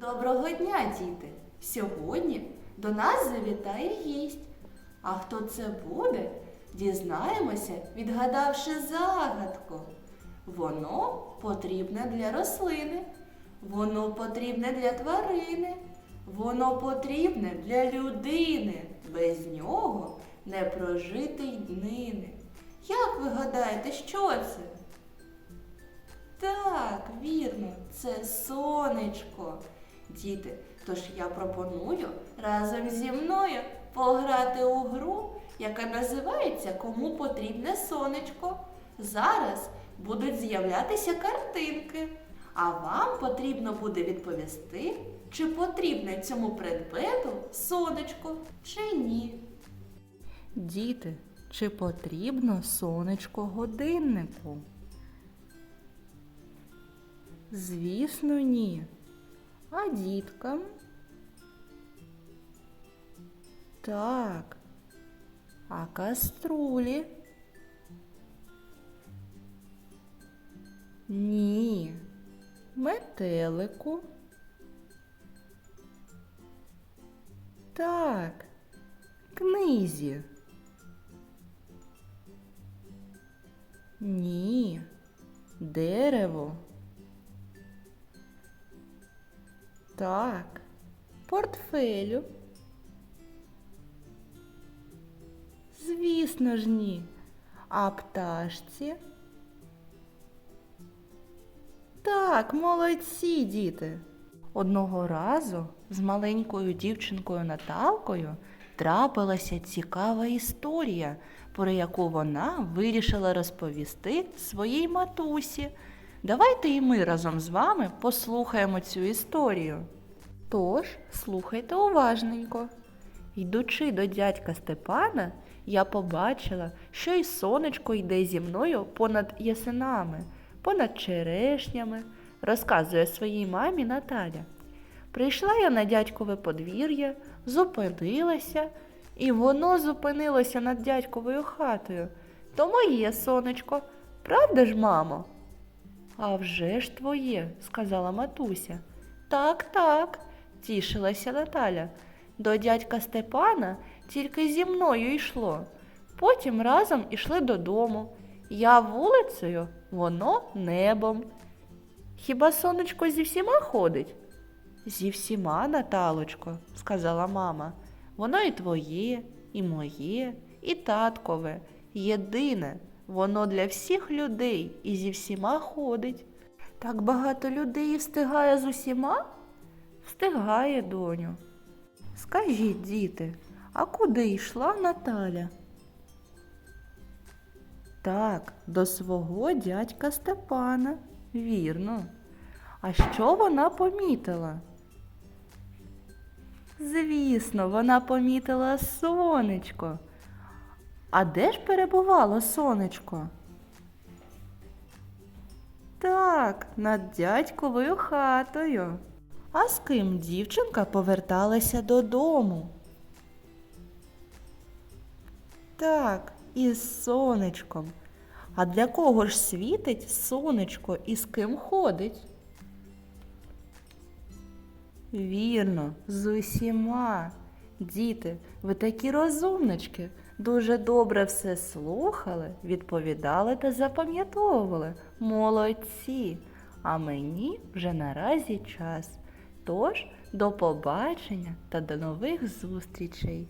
Доброго дня, діти! Сьогодні до нас завітає гість. А хто це буде, дізнаємося, відгадавши загадку. Воно потрібне для рослини, воно потрібне для тварини, воно потрібне для людини. Без нього не прожити й днини. Як ви гадаєте, що це? Так, вірно, це сонечко. Діти, тож я пропоную разом зі мною пограти у гру, яка називається Кому потрібне сонечко. Зараз будуть з'являтися картинки, а вам потрібно буде відповісти, чи потрібне цьому предмету сонечко, чи ні. Діти, чи потрібно сонечко годиннику? Звісно, ні. А діткам? Так. А каструлі? Ні. Метелику? Так. Книзі. Ні. Дерево. Так. Портфелю. Звісно ж ні. А пташці? Так, молодці, діти. Одного разу з маленькою дівчинкою Наталкою трапилася цікава історія, про яку вона вирішила розповісти своїй матусі. Давайте і ми разом з вами послухаємо цю історію. Тож, слухайте уважненько. Йдучи до дядька Степана, я побачила, що й сонечко йде зі мною понад ясенами, понад черешнями, розказує своїй мамі Наталя. Прийшла я на дядькове подвір'я, зупинилася, і воно зупинилося над дядьковою хатою. То моє сонечко, правда ж, мамо? А вже ж твоє, сказала матуся. Так, так, тішилася Наталя. До дядька Степана тільки зі мною йшло. Потім разом ішли додому. Я вулицею, воно небом. Хіба сонечко зі всіма ходить? Зі всіма, Наталочко, сказала мама. Воно і твоє, і моє, і таткове. Єдине, воно для всіх людей і зі всіма ходить. Так багато людей встигає з усіма? Встигає, доню. Скажіть, діти, а куди йшла Наталя? Так, до свого дядька Степана. Вірно. А що вона помітила? Звісно, вона помітила сонечко. А де ж перебувало сонечко? Так, над дядьковою хатою. А з ким дівчинка поверталася додому? Так, із сонечком. А для кого ж світить сонечко і з ким ходить? Вірно, з усіма. Діти, ви такі розумнички, дуже добре все слухали, відповідали та запам'ятовували. Молодці! А мені вже наразі час. Тож, до побачення та до нових зустрічей!